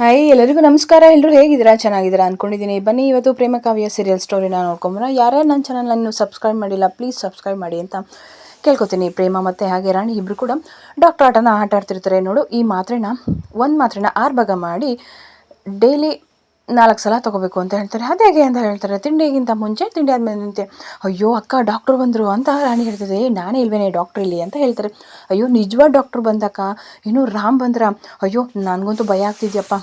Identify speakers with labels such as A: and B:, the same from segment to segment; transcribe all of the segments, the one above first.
A: Hi ಎಲ್ಲರಿಗೂ ನಮಸ್ಕಾರ. ಎಲ್ಲರೂ ಹೇಗಿದ್ದೀರಾ? ಚೆನ್ನಾಗಿದ್ದೀರಾ ಅಂದ್ಕೊಂಡಿದ್ದೀನಿ ಬನ್ನಿ, ಇವತ್ತು ಪ್ರೇಮ ಕಾವ್ಯ ಸೀರಿಯಲ್ ಸ್ಟೋರಿನ ನೋಡ್ಕೊಂಬರ ಯಾರ್ಯಾರು ನನ್ನ ಚಾನಲನ್ನು ಸಬ್ಸ್ಕ್ರೈಬ್ ಮಾಡಿಲ್ಲ ಪ್ಲೀಸ್ ಸಬ್ಸ್ಕ್ರೈಬ್ ಮಾಡಿ ಅಂತ ಕೇಳ್ಕೊತೀನಿ. ಪ್ರೇಮ ಮತ್ತು ಹಾಗೆ ರಾಣಿ ಇಬ್ಬರು ಕೂಡ ಡಾಕ್ಟರ್ ಆಟನ ಆಟ ಆಡ್ತಿರ್ತಾರೆ ನೋಡು. ಈ ಮಾತ್ರೆನ, ಒಂದು ಮಾತ್ರೆನ ಆರು ಭಾಗ ಮಾಡಿ ಡೈಲಿ ನಾಲ್ಕು ಸಲ ತೊಗೋಬೇಕು ಅಂತ ಹೇಳ್ತಾರೆ. ಅದೇಗೆ ಅಂತ ಹೇಳ್ತಾರೆ. ತಿಂಡಿಗಿಂತ ಮುಂಚೆ ತಿಂಡಿ ಆದಮೇಲೆ ನಿಂತೆ ಅಯ್ಯೋ ಅಕ್ಕ ಡಾಕ್ಟ್ರು ಬಂದರು ಅಂತ ರಾಣಿ ಹೇಳ್ತದೆ. "ಏ, ನಾನೇ ಇಲ್ವೇನೆ ಡಾಕ್ಟ್ರ್ ಇಲ್ಲಿ? ಅಂತ ಹೇಳ್ತಾರೆ. ಅಯ್ಯೋ ನಿಜವಾದ ಡಾಕ್ಟ್ರು ಬಂದಕ್ಕ? ಇನ್ನು ರಾಮ್ ಬಂದ್ರ? ಅಯ್ಯೋ ನನಗಂತೂ ಭಯ ಆಗ್ತಿದ್ಯಪ್ಪ.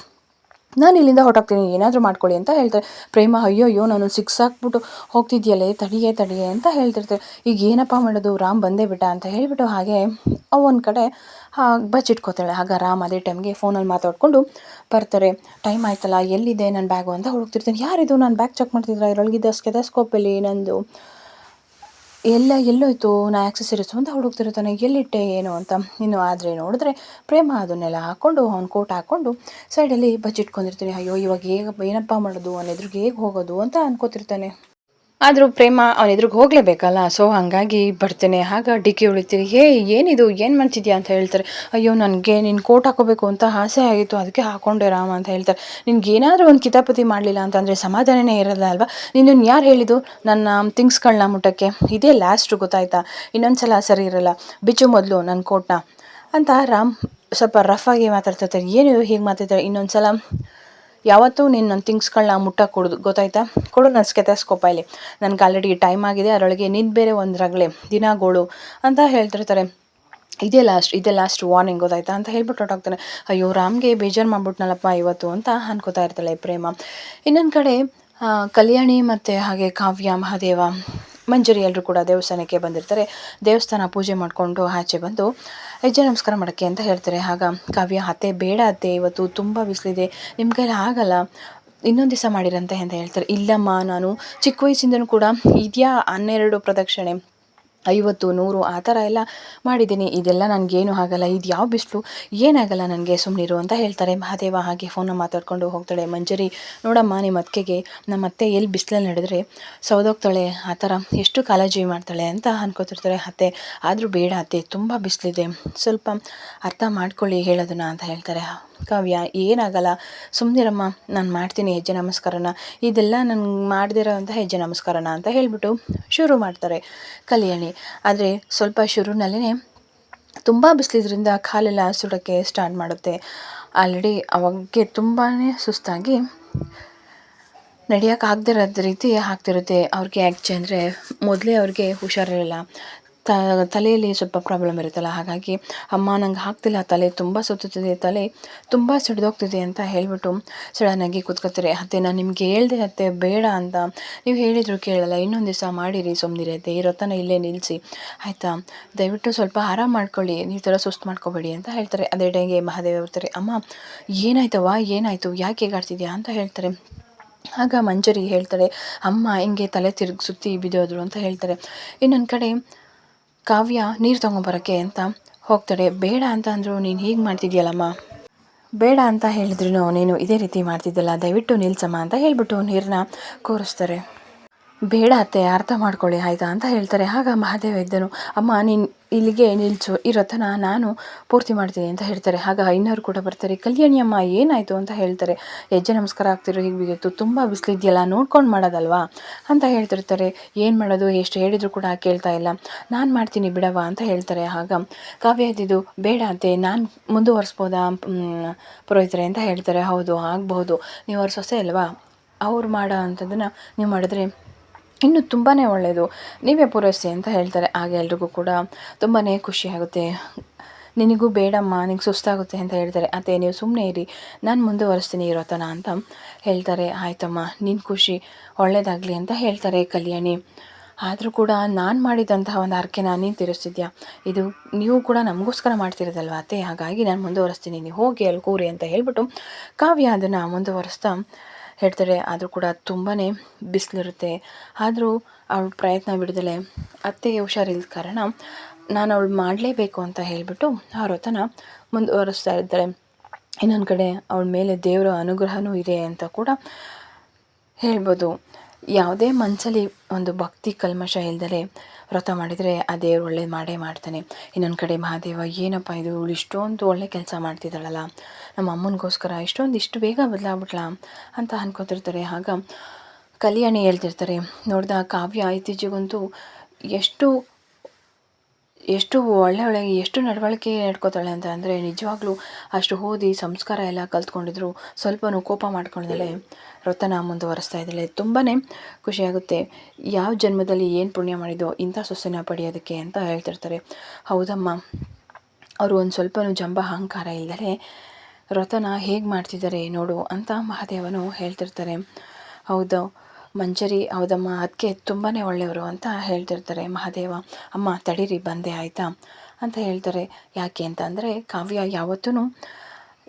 A: ನಾನು ಇಲ್ಲಿಂದ ಹೊರಟೋಗ್ತೀನಿ, ಏನಾದರೂ ಮಾಡ್ಕೊಳ್ಳಿ ಅಂತ ಹೇಳ್ತಾರೆ. ಪ್ರೇಮ, ಅಯ್ಯೋ ಅಯ್ಯೋ, ನಾನು ಸಿಕ್ಸ್ ಹಾಕ್ಬಿಟ್ಟು ಹೋಗ್ತಿದ್ಯಲ್ಲೇ, ತಡಿಯೇ ತಡಿಯೇ ಅಂತ ಹೇಳ್ತಿರ್ತಾರೆ. ಈಗ ಏನಪ್ಪ ಮಾಡೋದು, ರಾಮ್ ಬಂದೇ ಬಿಟ್ಟ ಅಂತ ಹೇಳಿಬಿಟ್ಟು ಹಾಗೆ ಅವೊಂದು ಕಡೆ ಬಚ್ಚಿಟ್ಕೋತಾಳೆ ಆಗ ರಾಮ್ ಅದೇ ಟೈಮ್ಗೆ ಫೋನಲ್ಲಿ ಮಾತಾಡ್ಕೊಂಡು ಬರ್ತಾರೆ. ಟೈಮ್ ಆಯ್ತಲ್ಲ, ಎಲ್ಲಿದೆ ನನ್ನ ಬ್ಯಾಗು ಅಂತ ಹುಡುಕ್ತಿರ್ತೀನಿ ಯಾರಿದು? ನಾನು ಬ್ಯಾಗ್ ಚೆಕ್ ಮಾಡ್ತಿದ್ರೆ? ಇದರೊಳಗಿದ್ದ ಸ್ಕೆದಸ್ಕೋಪಲ್ಲಿ ನಂದು ಎಲ್ಲ ಎಲ್ಲೋಯ್ತು, ನಾ ಆಕ್ಸೆಸರೀಸ್ ಅಂತ ಹುಡುಕ್ತಿರ್ತಾನೆ ಎಲ್ಲಿಟ್ಟೆ, ಏನು ಅಂತ. ಇನ್ನು ಆದರೆ ನೋಡಿದ್ರೆ ಪ್ರೇಮ ಅದನ್ನೆಲ್ಲ ಹಾಕ್ಕೊಂಡು, ಅವ್ನು ಕೋಟ್ ಹಾಕ್ಕೊಂಡು ಸೈಡಲ್ಲಿ ಬಚ್ಚಿಟ್ಕೊಂಡಿರ್ತೀನಿ ಅಯ್ಯೋ, ಇವಾಗ ಹೇಗೆ, ಏನಪ್ಪ ಮಾಡೋದು, ಅವನ ಎದುರಿಗೆ ಹೇಗೆ ಹೋಗೋದು ಅಂತ ಅನ್ಕೋತಿರ್ತಾನೆ. ಆದರೂ ಪ್ರೇಮ ಅವನ ಎದುರಿಗೆ ಹೋಗಲೇಬೇಕಲ್ಲ? ಸೊ ಹಾಗಾಗಿ ಬರ್ತೇನೆ. ಆಗ ಡಿಕ್ಕಿ ಉಳಿತೀರಿ. ಹೇ, ಏನಿದು? ಏನು ಮಾಡ್ತಿದ್ಯಾ ಅಂತ ಹೇಳ್ತಾರೆ. ಅಯ್ಯೋ, ನನಗೆ ನಿನ್ನ ಕೋಟ್ ಹಾಕೋಬೇಕು ಅಂತ ಆಸೆ ಆಗಿತ್ತು. ಅದಕ್ಕೆ ಹಾಕೊಂಡೆ ರಾಮ ಅಂತ ಹೇಳ್ತಾರೆ. ನಿನ್ಗೆ ಏನಾದರೂ ಒಂದು ಕಿತಾಪತಿ ಮಾಡಲಿಲ್ಲ ಅಂತಂದರೆ ಸಮಾಧಾನನೇ ಇರಲ್ಲ ಅಲ್ವಾ? ನಿನ್ನ ಯಾರು ಹೇಳಿದ್ದು? ನನ್ನ ಥಿಂಗ್ಸ್ಗಳನ್ನ ಮುಟ್ಟಕ್ಕೆ ಇದೇ ಲಾಸ್ಟು ಗೊತ್ತಾಯ್ತಾ? ಇನ್ನೊಂದು ಸಲ ಸರಿ ಇರಲ್ಲ. ಬಿಚ್ಚು ಮೊದಲು ನನ್ನ ಕೋಟ್ನ. ಅಂತ ರಾಮ್ ಸ್ವಲ್ಪ ರಫ್ ಆಗಿ ಮಾತಾಡ್ತಿರ್ತಾರೆ ಏನು ಹೀಗೆ ಮಾತಾಡ್ತಾರೆ ಇನ್ನೊಂದು ಸಲ ಯಾವತ್ತೂ ನೀನು ನನ್ನ ಥಿಂಗ್ಸ್ಗಳನ್ನ ಮುಟ್ಟಕ್ಕೆ ಕೊಡೋದು, ಗೊತ್ತಾಯ್ತಾ? ಕೊಡು ನನ್ನ ಸ್ಕೆತಸ್ಕೋಪ ಇಲ್ಲಿ ನನಗೆ ಆಲ್ರೆಡಿ ಟೈಮ್ ಆಗಿದೆ, ಅದರೊಳಗೆ ನಿನ್ನ ಬೇರೆ ಒಂದು ರಗಳೆ ದಿನಗಳು ಅಂತ ಹೇಳ್ತಿರ್ತಾರೆ. ಇದೇ ಲಾಸ್ಟ್ ಇದೇ ಲಾಸ್ಟ್ ವಾರ್ನಿಂಗ್ ಗೊತ್ತಾಯ್ತಾ ಅಂತ ಹೇಳ್ಬಿಟ್ಟು ಹೊರಟೋಗ್ತಾನೆ. ಅಯ್ಯೋ, ರಾಮ್ಗೆ ಬೇಜಾರು ಮಾಡ್ಬಿಟ್ನಲ್ಲಪ್ಪ ಇವತ್ತು ಅಂತ ಅನ್ಕೋತಾ ಇರ್ತಾಳೆ ಪ್ರೇಮ. ಇನ್ನೊಂದು ಕಡೆ ಕಲ್ಯಾಣಿ ಮತ್ತು ಹಾಗೆ ಕಾವ್ಯ, ಮಹಾದೇವ ಮಂಜರಿ ಎಲ್ಲರೂ ಕೂಡ ದೇವಸ್ಥಾನಕ್ಕೆ ಬಂದಿರ್ತಾರೆ. ದೇವಸ್ಥಾನ ಪೂಜೆ ಮಾಡಿಕೊಂಡು ಆಚೆ ಬಂದು ಹೆಜ್ಜೆ ನಮಸ್ಕಾರ ಮಾಡೋಕ್ಕೆ ಅಂತ ಹೇಳ್ತಾರೆ. ಆಗ ಕಾವ್ಯ, ಅತ್ತೆ, ಬೇಡ ಅತ್ತೆ, ಇವತ್ತು ತುಂಬ ಬಿಸಿಲಿದೆ ನಿಮ್ಮ ಕೈಲಿ ಆಗಲ್ಲ, ಇನ್ನೊಂದು ದಿವಸ ಮಾಡಿರಂತೆ ಅಂತ ಹೇಳ್ತಾರೆ. ಇಲ್ಲಮ್ಮ, ನಾನು ಚಿಕ್ಕ ವಯಸ್ಸಿಂದನೂ ಕೂಡ ಇದೆಯಾ ಹನ್ನೆರಡು ಪ್ರದಕ್ಷಿಣೆ. ಐವತ್ತು, ನೂರು ಆ ಥರ ಎಲ್ಲ ಮಾಡಿದ್ದೀನಿ. ಇದೆಲ್ಲ ನನಗೇನು ಆಗಲ್ಲ. ಇದು ಯಾವ ಬಿಸಿಲು? ಏನಾಗಲ್ಲ ನನಗೆ. ಸುಮ್ಮನಿರು ಅಂತ ಹೇಳ್ತಾರೆ. ಮಹಾದೇವ ಹಾಗೆ ಫೋನ ಮಾತಾಡ್ಕೊಂಡು ಹೋಗ್ತಾಳೆ. ಮಂಜರಿ, ನೋಡಮ್ಮ ನಿಮ್ಮ ಅತ್ತಿಗೆಗೆ ನಮ್ಮ ಅತ್ತೆ ಎಲ್ಲಿ ಬಿಸಿಲಲ್ಲಿ ನಡೆದ್ರೆ ಸೌದೋಗ್ತಾಳೆ ಆ ಥರ ಎಷ್ಟು ಕಾಳಜಿ ಮಾಡ್ತಾಳೆ ಅಂತ ಅನ್ಕೋತಿರ್ತಾರೆ ಅತ್ತೆ. ಆದರೂ ಬೇಡ ಅತ್ತೆ, ತುಂಬ ಬಿಸಿಲಿದೆ. ಸ್ವಲ್ಪ ಅರ್ಥ ಮಾಡ್ಕೊಳ್ಳಿ ಹೇಳೋದನ್ನ ಅಂತ ಹೇಳ್ತಾರೆ. ಕಾವ್ಯ, ಏನಾಗಲ್ಲ. ಸುಮ್ಮನಿರಮ್ಮ ನಾನು ಮಾಡ್ತೀನಿ ಹೆಜ್ಜೆ ನಮಸ್ಕಾರನ. ಇದೆಲ್ಲ ನಾನು ಮಾಡದಿರೋ ಅಂಥ ಹೆಜ್ಜೆ ನಮಸ್ಕಾರನ ಅಂತ ಹೇಳಿಬಿಟ್ಟು ಶುರು ಮಾಡ್ತಾರೆ ಕಲ್ಯಾಣಿ. ಆದರೆ ಸ್ವಲ್ಪ ಶುರುನಲ್ಲೇ ತುಂಬ ಬಿಸಿಲಿದ್ರಿಂದ ಕಾಲೆಲ್ಲ ಸುಡೋಕ್ಕೆ ಸ್ಟಾರ್ಟ್ ಮಾಡುತ್ತೆ. ಆಲ್ರೆಡಿ ಅವಾಗೆ ತುಂಬಾ ಸುಸ್ತಾಗಿ ನಡೆಯೋಕ್ಕಾಗದಿರೋದ ರೀತಿ ಆಗ್ತಿರುತ್ತೆ. ಅವ್ರಿಗೆ ಯಾಕೆ ಅಂದರೆ ಮೊದಲೇ ಅವ್ರಿಗೆ ಹುಷಾರಿರಲ್ಲ. ತಲೆಯಲ್ಲಿ ಸ್ವಲ್ಪ ಪ್ರಾಬ್ಲಮ್ ಇರುತ್ತಲ್ಲ, ಹಾಗಾಗಿ ಅಮ್ಮ ನಂಗೆ ಆಗ್ತಿಲ್ಲ ತಲೆ ತುಂಬ ಸುತ್ತುತ್ತಿದೆ, ತಲೆ ತುಂಬ ಸಿಡಿದೋಗ್ತಿದೆ ಅಂತ ಹೇಳಿಬಿಟ್ಟು ಸಡನ್ನಾಗಿ ಕೂತ್ಕೋತಾರೆ. ಅತ್ತೆ, ನಾನು ನಿಮಗೆ ಹೇಳ್ದೆ, ಅತ್ತೆ, ಬೇಡ ಅಂತ ನೀವು ಹೇಳಿದ್ರು ಕೇಳಲ್ಲ, ಇನ್ನೊಂದು ದಿವಸ ಮಾಡಿರಿ ಸುಮ್ಮನಿರಿ ಅತ್ತೆ ತನಕ ಇಲ್ಲೇ ನಿಲ್ಲಿಸಿ ಆಯಿತಾ? ದಯವಿಟ್ಟು ಸ್ವಲ್ಪ ಆರಾಮ ಮಾಡ್ಕೊಳ್ಳಿ, ನೀವು ಥರ ಸುಸ್ತು ಮಾಡ್ಕೋಬೇಡಿ ಅಂತ ಹೇಳ್ತಾರೆ. ಅದೇ ಟೈಮ್ಗೆ ಮಹಾದೇವ ಬರ್ತಾರೆ, ಅಮ್ಮ ಏನಾಯ್ತವ ಏನಾಯಿತು, ಯಾಕೆ ಗಾಡ್ತಿದ್ಯಾ ಅಂತ ಹೇಳ್ತಾರೆ. ಆಗ ಮಂಜರಿ ಹೇಳ್ತಾರೆ, ಅಮ್ಮ, ಹಿಂಗೆ ತಲೆ ತಿರುಗಿ ಸುತ್ತಿ ಬಿದ್ದೋದ್ರು ಅಂತ ಹೇಳ್ತಾರೆ. ಇನ್ನೊಂದು ಕಡೆ ಕಾವ್ಯ, ನೀರು ತೊಗೊಂಬರೋಕ್ಕೆ ಅಂತ ಹೋಗ್ತಾಳೆ. ಬೇಡ ಅಂತ ಅಂದರು, ನೀನು ಹೀಗೆ ಮಾಡ್ತಿದ್ಯಲ್ಲಮ್ಮ? ಬೇಡ ಅಂತ ಹೇಳಿದ್ರು ನೀನು ಇದೇ ರೀತಿ ಮಾಡ್ತಿದ್ದಲ್ಲ. ದಯವಿಟ್ಟು ನಿಲ್ಸಮ್ಮ ಅಂತ ಹೇಳಿಬಿಟ್ಟು ನೀರನ್ನ ಕೂರಿಸ್ತಾರೆ. ಬೇಡ ಅತ್ತೆ, ಅರ್ಥ ಮಾಡ್ಕೊಳ್ಳಿ, ಆಯಿತಾ? ಅಂತ ಹೇಳ್ತಾರೆ. ಆಗ ಮಹಾದೇವ ಇದ್ದನು, ಅಮ್ಮ, ನೀನು ಇಲ್ಲಿಗೆ ನಿಲ್ಸು ಇರೋತನ ನಾನು ಪೂರ್ತಿ ಮಾಡ್ತೀನಿ ಅಂತ ಹೇಳ್ತಾರೆ. ಆಗ ಇನ್ನೊರು ಕೂಡ ಬರ್ತಾರೆ, ಕಲ್ಯಾಣಿ ಅಮ್ಮ, ಏನಾಯಿತು? ಅಂತ ಹೇಳ್ತಾರೆ. ಹೆಜ್ಜೆ ನಮಸ್ಕಾರ ಆಗ್ತಿರೋ ಹೀಗೆ ಬಿಗಿತ್ತು, ತುಂಬ ಬಿಸಿಲಿದೆಯಲ್ಲ, ನೋಡ್ಕೊಂಡು ಮಾಡೋದಲ್ವಾ? ಅಂತ ಹೇಳ್ತಿರ್ತಾರೆ. ಏನು ಮಾಡೋದು? ಎಷ್ಟು ಹೇಳಿದ್ರು ಕೂಡ ಕೇಳ್ತಾ ಇಲ್ಲ. ನಾನು ಮಾಡ್ತೀನಿ ಬಿಡವ ಅಂತ ಹೇಳ್ತಾರೆ. ಆಗ ಕಾವ್ಯ ಇದ್ದಿದ್ದು, ಬೇಡ ಅಂತೆ ನಾನು ಮುಂದುವರಿಸ್ಬೋದಾ ಪುರೋಹಿತರೆ? ಅಂತ ಹೇಳ್ತಾರೆ. ಹೌದು ಆಗ್ಬಹುದು ನೀವು ಅವ್ರ ಸೊಸೆ ಅಲ್ವಾ? ಅವ್ರು ಮಾಡೋ ಅಂಥದ್ದನ್ನು ನೀವು ಮಾಡಿದ್ರೆ ಇನ್ನು ತುಂಬಾ ಒಳ್ಳೆಯದು ನೀವೇ ಪೂರೈಸಿ ಅಂತ ಹೇಳ್ತಾರೆ. ಆಗ ಎಲ್ರಿಗೂ ಕೂಡ ತುಂಬಾ ಖುಷಿಯಾಗುತ್ತೆ ನಿನಗೂ ಬೇಡಮ್ಮ, ನಿಂಗೆ ಸುಸ್ತಾಗುತ್ತೆ ಅಂತ ಹೇಳ್ತಾರೆ. ಅತ್ತೆ, ನೀವು ಸುಮ್ಮನೆ ಇರಿ. ನಾನು ಮುಂದುವರಿಸ್ತೀನಿ ಇರೋತನ ಅಂತ ಹೇಳ್ತಾರೆ. ಆಯ್ತಮ್ಮ ನಿನ್ನ ಖುಷಿ ಒಳ್ಳೇದಾಗಲಿ ಅಂತ ಹೇಳ್ತಾರೆ ಕಲ್ಯಾಣಿ. ಆದರೂ ಕೂಡ ನಾನು ಮಾಡಿದಂತಹ ಒಂದು ಹರಕೆನ ನೀನು ತೀರಿಸ್ತಿದ್ಯಾ? ಇದು ನೀವು ಕೂಡ ನಮಗೋಸ್ಕರ ಮಾಡ್ತಿರೋದಲ್ವ ಅತ್ತೆ? ಹಾಗಾಗಿ ನಾನು ಮುಂದುವರಿಸ್ತೀನಿ. ನೀವು ಹೋಗಿ ಅಲ್ಲಿ ಕೂರಿ ಅಂತ ಹೇಳ್ಬಿಟ್ಟು ಕಾವ್ಯ ಅದನ್ನು ಮುಂದುವರಿಸ್ತಾ ಹೇಳ್ತಾರೆ, ಆದರೂ ಕೂಡ ತುಂಬಾ ಬಿಸಿಲಿರುತ್ತೆ. ಆದರೂ ಅವಳು ಪ್ರಯತ್ನ ಬಿಡದಲೆ, ಅತ್ತೆಗೆ ಹುಷಾರಿಲ್ಲದ ಕಾರಣ ನಾನು ಅವಳು ಮಾಡಲೇಬೇಕು ಅಂತ ಹೇಳಿಬಿಟ್ಟು ಆ ವ್ರತನ ಮುಂದುವರಿಸ್ತಾ ಇದ್ದಾಳೆ ಇನ್ನೊಂದು ಕಡೆ ಅವಳ ಮೇಲೆ ದೇವರ ಅನುಗ್ರಹವೂ ಇದೆ ಅಂತ ಕೂಡ ಹೇಳ್ಬೋದು. ಯಾವುದೇ ಮನಸ್ಸಲ್ಲಿ ಒಂದು ಭಕ್ತಿ ಕಲ್ಮಶ ಇಲ್ದಲೆ ವ್ರತ ಮಾಡಿದರೆ ಆ ದೇವ್ರು ಒಳ್ಳೇದು ಮಾಡೇ ಮಾಡ್ತಾನೆ. ಇನ್ನೊಂದು ಕಡೆ, ಮಹಾದೇವ, ಏನಪ್ಪ ಇದು? ಇವಳು ಇಷ್ಟೊಂದು ಒಳ್ಳೆ ಕೆಲಸ ಮಾಡ್ತಿದ್ದಾಳಲ್ಲ. ನಮ್ಮ ಅಮ್ಮನಿಗೋಸ್ಕರ ಇಷ್ಟೊಂದು ಇಷ್ಟು ಬೇಗ ಬದಲಾಗ್ಬಿಟ್ಲ? ಅಂತ ಅನ್ಕೋತಿರ್ತಾರೆ. ಆಗ ಕಲ್ಯಾಣಿ ಹೇಳ್ತಿರ್ತಾರೆ, ನೋಡ್ದ, ಕಾವ್ಯ ಇತ್ತೀಚೆಗಂತೂ ಎಷ್ಟು ಎಷ್ಟು ಒಳ್ಳೆ ಒಳ್ಳೆ ಎಷ್ಟು ನಡವಳಿಕೆ ನಡ್ಕೋತಾಳೆ ಅಂತ ಅಂದರೆ ನಿಜವಾಗ್ಲೂ ಅಷ್ಟು ಓದಿ ಸಂಸ್ಕಾರ ಎಲ್ಲ ಕಲ್ತ್ಕೊಂಡಿದ್ರು, ಸ್ವಲ್ಪನೂ ಕೋಪ ಮಾಡ್ಕೊಂಡಿದ್ದಾಳೆ ವ್ರತನ ಮುಂದುವರಿಸ್ತಾ ಇದ್ದಾಳೆ. ತುಂಬಾ ಖುಷಿಯಾಗುತ್ತೆ ಯಾವ ಜನ್ಮದಲ್ಲಿ ಏನು ಪುಣ್ಯ ಮಾಡಿದೋ ಇಂಥ ಸೊಸೆನ ಪಡೆಯೋದಕ್ಕೆ ಅಂತ ಹೇಳ್ತಿರ್ತಾರೆ. ಹೌದಮ್ಮ, ಅವರು ಒಂದು ಸ್ವಲ್ಪನೂ ಜಂಬ ಅಹಂಕಾರ ಇಲ್ಲದೆ ವ್ರತನ ಹೇಗೆ ಮಾಡ್ತಿದ್ದಾರೆ ನೋಡು ಅಂತ ಮಹಾದೇವನು ಹೇಳ್ತಿರ್ತಾರೆ. ಹೌದು ಮಂಜರಿ, ಹೌದಮ್ಮ ಅದಕ್ಕೆ ತುಂಬಾ ಒಳ್ಳೆಯವರು ಅಂತ ಹೇಳ್ತಿರ್ತಾರೆ. ಮಹಾದೇವ, ಅಮ್ಮ, ತಡೀರಿ, ಬಂದೆ ಆಯಿತಾ? ಅಂತ ಹೇಳ್ತಾರೆ. ಯಾಕೆ ಅಂತ ಅಂದರೆ ಕಾವ್ಯ ಯಾವತ್ತೂ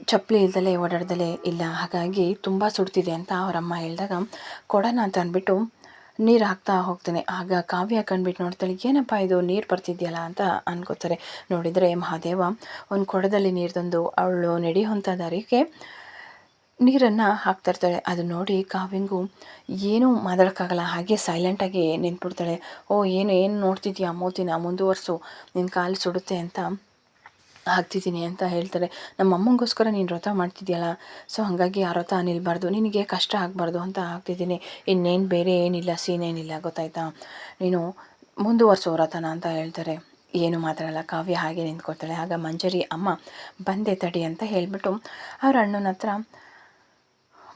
A: ಚಪ್ಪಲಿ ಇಲ್ದಲೆ, ಓಡಾಡ್ದಲೇ ಇಲ್ಲ. ಹಾಗಾಗಿ ತುಂಬ ಸುಡ್ತಿದೆ ಅಂತ ಅವರಮ್ಮ ಹೇಳಿದಾಗ, ಕೊಡೋಣ ಅಂತ ಅಂದ್ಬಿಟ್ಟು ನೀರು ಹಾಕ್ತಾ ಹೋಗ್ತೇನೆ. ಆಗ ಕಾವ್ಯ ಕಂಡ್ಬಿಟ್ಟು ನೋಡ್ತಾಳೆ, ಏನಪ್ಪ ಇದು? ನೀರು ಬರ್ತಿದೆಯಲ್ಲ? ಅಂತ ಅನ್ಕೋತಾರೆ. ನೋಡಿದರೆ ಮಹಾದೇವ, ಒಂದು ಕೊಡದಲ್ಲಿ ನೀರು ತಂದು ಅವಳು ನಡೆಯುವಂಥ ದಾರಿಗೆ ನೀರನ್ನು ಹಾಕ್ತಾಯಿರ್ತಾಳೆ ಅದು ನೋಡಿ ಕಾವ್ಯಂಗು ಏನೂ ಮಾತಾಡೋಕ್ಕಾಗಲ್ಲ. ಹಾಗೆ ಸೈಲೆಂಟಾಗಿ ನಿಂತ್ಬಿಡ್ತಾಳೆ. ಓ, ಏನು ಏನು ನೋಡ್ತಿದ್ಯಾ ಮೂತಿನ? ಮುಂದುವರ್ಸು. ನಿನ್ನ ಕಾಲು ಸುಡುತ್ತೆ ಅಂತ ಹಾಕ್ತಿದ್ದೀನಿ ಅಂತ ಹೇಳ್ತಾರೆ ನಮ್ಮ ಅಮ್ಮಂಗೋಸ್ಕರ ನೀನು ವ್ರತ ಮಾಡ್ತಿದ್ಯಲ್ಲ? ಸೊ, ಹಾಗಾಗಿ ಆ ವ್ರತ ನಿಲ್ಬಾರ್ದು. ನಿನಗೆ ಕಷ್ಟ ಆಗಬಾರ್ದು ಅಂತ ಹಾಕ್ತಿದ್ದೀನಿ. ಇನ್ನೇನು ಬೇರೆ ಏನಿಲ್ಲ ಸೀನೇನಿಲ್ಲ ಗೊತ್ತಾಯ್ತಾ? ನೀನು ಮುಂದುವರ್ಸೋ ವ್ರತನ ಅಂತ ಹೇಳ್ತಾರೆ. ಏನು ಮಾತಾಡಲ್ಲ. ಕಾವ್ಯ ಹಾಗೆ ನಿಂತ್ಕೊಳ್ತಾಳೆ. ಆಗ ಮಂಜರಿ, ಅಮ್ಮ, ಬಂದೆ ತಡಿ ಅಂತ ಹೇಳಿಬಿಟ್ಟು ಅವ್ರ ಅಣ್ಣನ ಹತ್ರ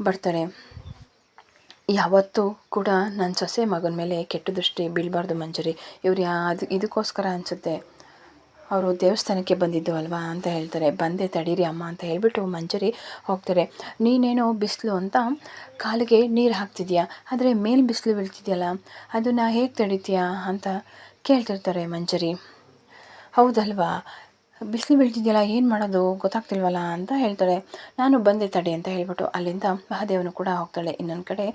A: ಬರ್ತಾರೆ. ಯಾವತ್ತೂ ಕೂಡ ನನ್ನ ಸೊಸೆ ಮಗನ ಮೇಲೆ ಕೆಟ್ಟ ದೃಷ್ಟಿ ಬೀಳಬಾರ್ದು ಮಂಜರಿ. ಇವ್ರು ಯಾ ಅದು ಇದಕ್ಕೋಸ್ಕರ ಅನಿಸುತ್ತೆ. ಅವರು ದೇವಸ್ಥಾನಕ್ಕೆ ಬಂದಿದ್ದು ಅಲ್ವಾ ಅಂತ ಹೇಳ್ತಾರೆ. ಬಂದೆ ತಡೀರಿ ಅಮ್ಮ ಅಂತ ಹೇಳಿಬಿಟ್ಟು ಮಂಜರಿ ಹೋಗ್ತಾರೆ. ನೀನೇನೋ ಬಿಸಿಲು ಅಂತ ಕಾಲಿಗೆ ನೀರು ಹಾಕ್ತಿದ್ಯಾ? ಆದರೆ ಮೇಲೆ ಬಿಸಿಲು ಬೀಳ್ತಿದ್ಯಲ್ಲ, ಅದನ್ನು ಹೇಗೆ ತಡಿತೀಯಾ ಅಂತ ಕೇಳ್ತಿರ್ತಾರೆ ಮಂಜರಿ. ಹೌದಲ್ವಾ? ಬಿಸಿಲು ಬೀಳ್ತಿದೆಯಲ್ಲ ಏನು ಮಾಡೋದು? ಗೊತ್ತಾಗ್ತಿಲ್ವಲ್ಲ ಅಂತ ಹೇಳ್ತಾಳೆ. ನಾನು ಬಂದೆ ತಡೆ ಅಂತ ಹೇಳ್ಬಿಟ್ಟು ಅಲ್ಲಿಂದ ಮಹಾದೇವನು ಕೂಡ ಹೋಗ್ತಾಳೆ. ಇನ್ನೊಂದು ಕಡೆ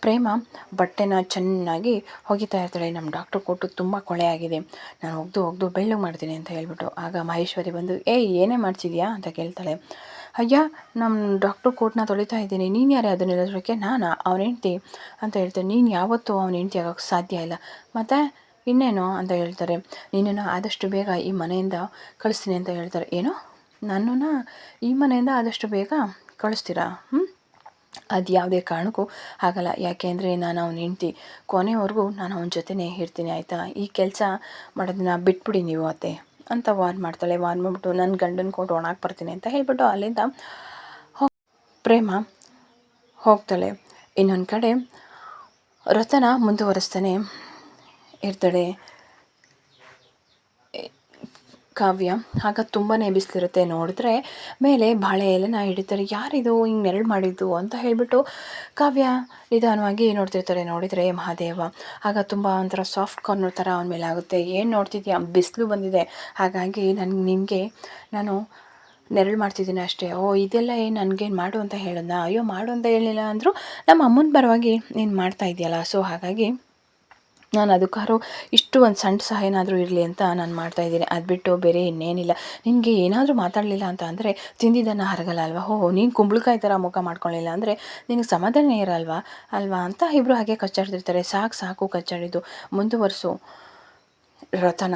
A: ಪ್ರೇಮ ಬಟ್ಟೆನ ಚೆನ್ನಾಗಿ ಹೊಗಿತಾ ಇರ್ತಾಳೆ. ನಮ್ಮ ಡಾಕ್ಟ್ರ್ ಕೊಟ್ಟು ತುಂಬ ಕೊಳೆ ಆಗಿದೆ. ನಾನು ಒಗ್ದು ಒಗ್ದು ಬೆಳ್ಳಗೆ ಮಾಡ್ತೀನಿ ಅಂತ ಹೇಳ್ಬಿಟ್ಟು ಆಗ ಮಹೇಶ್ವರಿ ಬಂದು ಏ ಏನೇ ಮಾಡ್ತಿದ್ಯಾ? ಅಂತ ಕೇಳ್ತಾಳೆ. ಅಯ್ಯ ನಮ್ಮ ಡಾಕ್ಟ್ರ್ ಕೋಟ್ನ ತೊಳಿತಾ ಇದ್ದೀನಿ. ನೀನು ಯಾರೇ ಅದನ್ನೆಲ್ಲ ಹೇಳೋದಕ್ಕೆ ನಾನು? ಅವನ ಹೆಂಡ್ತಿ? ಅಂತ ಹೇಳ್ತೇನೆ ನೀನು ಯಾವತ್ತೂ ಅವನ ಹೆಂಡ್ತಿ ಆಗೋಕ್ಕೆ ಸಾಧ್ಯ ಇಲ್ಲ. ಮತ್ತು ಇನ್ನೇನು ಅಂತ ಹೇಳ್ತಾರೆ, ನೀನೇನು ಆದಷ್ಟು ಬೇಗ ಈ ಮನೆಯಿಂದ ಕಳಿಸ್ತೀನಿ ಅಂತ ಹೇಳ್ತಾರೆ. ಏನು? ನನ್ನನ್ನು ಈ ಮನೆಯಿಂದ ಆದಷ್ಟು ಬೇಗ ಕಳಿಸ್ತೀರಾ? ಹ್ಞೂ ಅದು ಯಾವುದೇ ಕಾರಣಕ್ಕೂ ಆಗಲ್ಲ. ಯಾಕೆ ಅಂದರೆ ನಾನು ಅವನ ಹೆಂಡ್ತಿ. ಕೊನೆವರೆಗೂ ನಾನು ಅವನ ಜೊತೆನೇ ಇರ್ತೀನಿ, ಆಯಿತಾ? ಈ ಕೆಲಸ ಮಾಡೋದನ್ನ ಬಿಟ್ಬಿಡಿ ನೀವು ಅತ್ತೆ. ಅಂತ ವಾರ್ ಮಾಡ್ತಾಳೆ. ವಾರ್ ಮಾಡಿಬಿಟ್ಟು ನನ್ನ ಗಂಡನ ಕೊಟ್ಟು ಒಣಾಕ್ ಬರ್ತೀನಿ ಅಂತ ಹೇಳ್ಬಿಟ್ಟು ಅಲ್ಲಿಂದ ಪ್ರೇಮ ಹೋಗ್ತಾಳೆ. ಇನ್ನೊಂದು ಕಡೆ ರತನ ಮುಂದುವರಿಸ್ತಾನೆ. ಇರ್ತಾಳೆ ಕಾವ್ಯ. ಆಗ ತುಂಬಾ ಬಿಸಿಲಿರುತ್ತೆ ನೋಡಿದ್ರೆ. ಮೇಲೆ ಬಾಳೆ ಎಲೆನ ಹಿಡಿತಾರೆ. ಯಾರಿದು ಹಿಂಗೆ ನೆರಳು ಮಾಡಿದ್ದು ಅಂತ ಹೇಳಿಬಿಟ್ಟು ಕಾವ್ಯ ನಿಧಾನವಾಗಿ ನೋಡ್ತಿರ್ತಾರೆ ನೋಡಿದರೆ ಮಹಾದೇವ. ಆಗ ತುಂಬ ಒಂಥರ ಸಾಫ್ಟ್ ಕಾರ್ನರ್ ಥರ ಅವನ ಮೇಲೆ ಆಗುತ್ತೆ. ಏನು ನೋಡ್ತಿದ್ಯಾ? ಬಿಸಿಲು ಬಂದಿದೆ. ಹಾಗಾಗಿ ನನಗೆ ನಿನಗೆ ನಾನು ನೆರಳು ಮಾಡ್ತಿದ್ದೀನಿ ಅಷ್ಟೇ. ಓ, ಇದೆಲ್ಲ ಏನು ನನಗೇನು ಮಾಡು ಅಂತ ಹೇಳೋಣ ಅಯ್ಯೋ, ಮಾಡು ಅಂತ ಹೇಳಿಲ್ಲ ಅಂದರೂ ನಮ್ಮ ಅಮ್ಮನ ಪರವಾಗಿ ನೀನು ಮಾಡ್ತಾ ಇದೆಯಲ್ಲ. ಸೊ ಹಾಗಾಗಿ ನಾನು ಅದಕ್ಕಾದ್ರೂ ಇಷ್ಟು ಒಂದು ಸಣ್ಣ ಸಹ ಏನಾದರೂ ಇರಲಿ ಅಂತ ನಾನು ಮಾಡ್ತಾ ಇದ್ದೀನಿ. ಅದು ಬಿಟ್ಟು ಬೇರೆ ಇನ್ನೇನಿಲ್ಲ. ನಿನಗೆ ಏನಾದರೂ ಮಾತಾಡಲಿಲ್ಲ ಅಂತ ಅಂದರೆ ತಿಂದಿದ್ದನ್ನು ಹರಗಲ್ಲ ಅಲ್ವಾ? ಹೋ ನೀನು ಕುಂಬಳಕಾಯಿ ಥರ ಮುಖ ಮಾಡ್ಕೊಳ್ಳಿಲ್ಲ ಅಂದರೆ ನಿನಗೆ ಸಮಾಧಾನ ಇರಲ್ವಾ? ಅಲ್ವಾ? ಅಂತ ಇಬ್ಬರು ಹಾಗೆ ಕಚ್ಚಾಡ್ತಿರ್ತಾರೆ. ಸಾಕು ಸಾಕು ಕಚ್ಚಾಡಿದ್ದು. ಮುಂದುವರಿಸು ರಥನ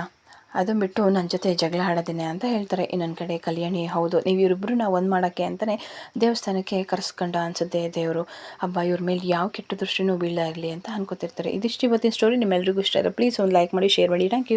A: ಅದನ್ನು ಬಿಟ್ಟು ನನ್ನ ಜೊತೆ ಜಗಳ ಆಡೋದೇನೆ ಅಂತ ಹೇಳ್ತಾರೆ. ಇನ್ನೊಂದು ಕಡೆ ಕಲ್ಯಾಣಿ, ಹೌದು, ನೀವು ಇವರಿಬ್ಬರನ್ನ ಒಂದು ಮಾಡೋಕ್ಕೆ ಅಂತಲೇ ದೇವಸ್ಥಾನಕ್ಕೆ ಕರೆಸ್ಕೊಂಡ ಅನಿಸುತ್ತೆ ದೇವರು. ಹಬ್ಬ ಇವ್ರ ಮೇಲೆ ಯಾವ ಕೆಟ್ಟ ದೃಷ್ಟಿನೂ ಬೀಳಾಗಲಿ ಅಂತ ಅನ್ಕೋತಿರ್ತಾರೆ. ಇದಿಷ್ಟು ಇವತ್ತಿನ ಸ್ಟೋರಿ ನಿಮ್ಮೆಲ್ಲರಿಗೂ ಇಷ್ಟ ಇದೆ ಪ್ಲೀಸ್ ಒಂದು ಲೈಕ್ ಮಾಡಿ ಶೇರ್ ಮಾಡಿ. Thank you